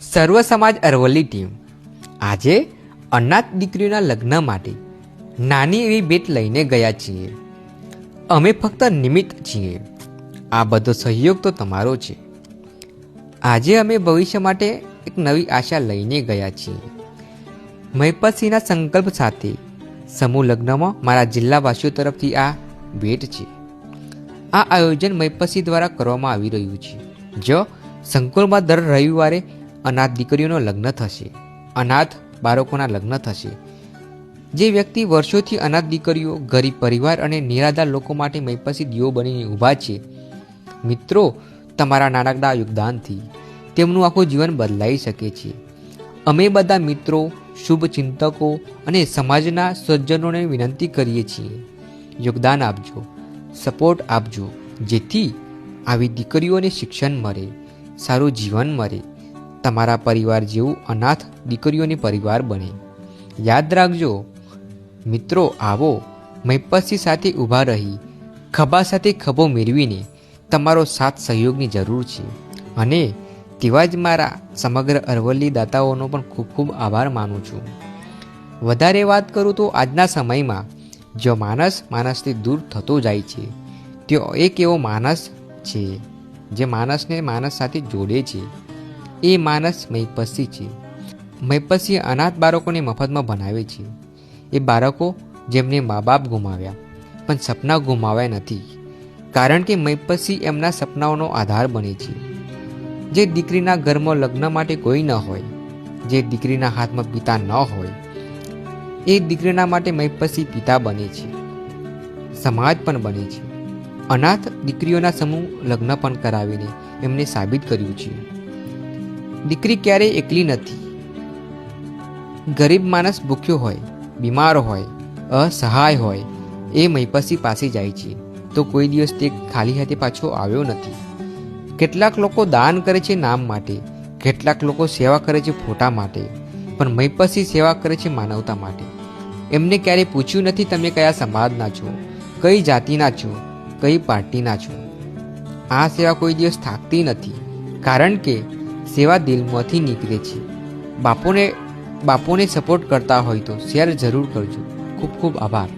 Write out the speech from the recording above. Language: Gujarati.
સર્વ સમાજ અરવલ્લી ટીમ આજે અનાથ દીકરીઓના લગ્ન માટે નાની એવી ભેટ લઈને ગયા છીએ. અમે ફક્ત નિમિત્ત છીએ. આ બધો સહયોગ તો તમારો છે. આજે અમે ભવિષ્ય માટે એક નવી આશા લઈને ગયા છીએ. મહિપતસિંહના સંકલ્પ સાથે સમૂહ લગ્નમાં મારા જિલ્લાવાસીઓ તરફથી આ ભેટ છે. આ આયોજન મહિપતસિંહ દ્વારા કરવામાં આવી રહ્યું છે. જો સંકુલમાં દર રવિવારે અનાથ દીકરીઓનો લગ્ન થશે. અનાથ બાળકોના લગ્ન થશે. જે વ્યક્તિ વર્ષોથી અનાથ દીકરીઓ, ગરીબ પરિવાર અને નિરાધાર લોકો માટે મૈપસી દીવો બનીને ઊભા છે, મિત્રો, તમારા નાનકડા યોગદાનથી તેમનું આખું જીવન બદલાઈ શકે છે. અમે બધા મિત્રો, શુભ ચિંતકો અને સમાજના સજ્જનોને વિનંતી કરીએ છીએ, યોગદાન આપજો, સપોર્ટ આપજો, જેથી આવી દીકરીઓને શિક્ષણ મળે, સારું જીવન મળે. તમારા પરિવાર જેવું અનાથ દીકરીઓની પરિવાર બને. યાદ રાખજો, મિત્રો આવો મૈપસી સાથે ઊભા રહી, ખભા સાથે ખભો મેળવીને તમારો સાથ સહયોગની જરૂર છે. અને તેવા જ મારા સમગ્ર અરવલ્લી દાતાઓનો પણ ખૂબ ખૂબ આભાર માનું છું. વધારે વાત કરું તો આજના સમયમાં, જો માણસ માણસથી દૂર થતો જાય છે, તે એક એવો માણસ છે, જે માણસને માણસ સાથે જોડે છે. એ માણસ મહિપતસિંહ છે. મહિપતસિંહ અનાથ બાળકોને મફતમાં ભણાવે છે. એ બાળકો જેમને મા બાપ ગુમાવ્યા, પણ સપના ગુમાવ્યા નથી. કારણ કે મહિપતસિંહ એમના સપનાઓનો આધાર બને છે. જે દીકરીના ઘરમાં લગ્ન માટે કોઈ ન હોય, જે દીકરીના હાથમાં પિતા ન હોય, એ દીકરીના માટે મહિપતસિંહ પિતા બને છે. સમાજ પણ બને છે. અનાથ દીકરીઓના સમૂહ લગ્ન પણ કરાવીને એમને સાબિત કર્યું છે. દીકરી ક્યારેય એકલી નથી. ગરીબ માણસ ભૂખ્યો હોય, બીમાર હોય, અસહાય હોય, એ મહિપતસિંહ પાસે જાય છે. તો કોઈ દિવસ તે ખાલી હાથે પાછો આવ્યો નથી. કેટલાક લોકો દાન કરે છે નામ માટે, કેટલાક લોકો સેવા કરે છે ફોટા માટે, પણ મહિપતસિંહ સેવા કરે છે માનવતા માટે. એમને ક્યારેય પૂછ્યું નથી તમે કયા સમાજના છો, કઈ જાતિના છો, કઈ પાર્ટીના છો. આ સેવા કોઈ દિવસ થાકતી નથી. કારણ કે સેવા દિલમાંથી નીકળે છે. બાપોને બાપોને સપોર્ટ કરતા હોય તો શેર જરૂર કરજો. ખૂબ ખૂબ આભાર.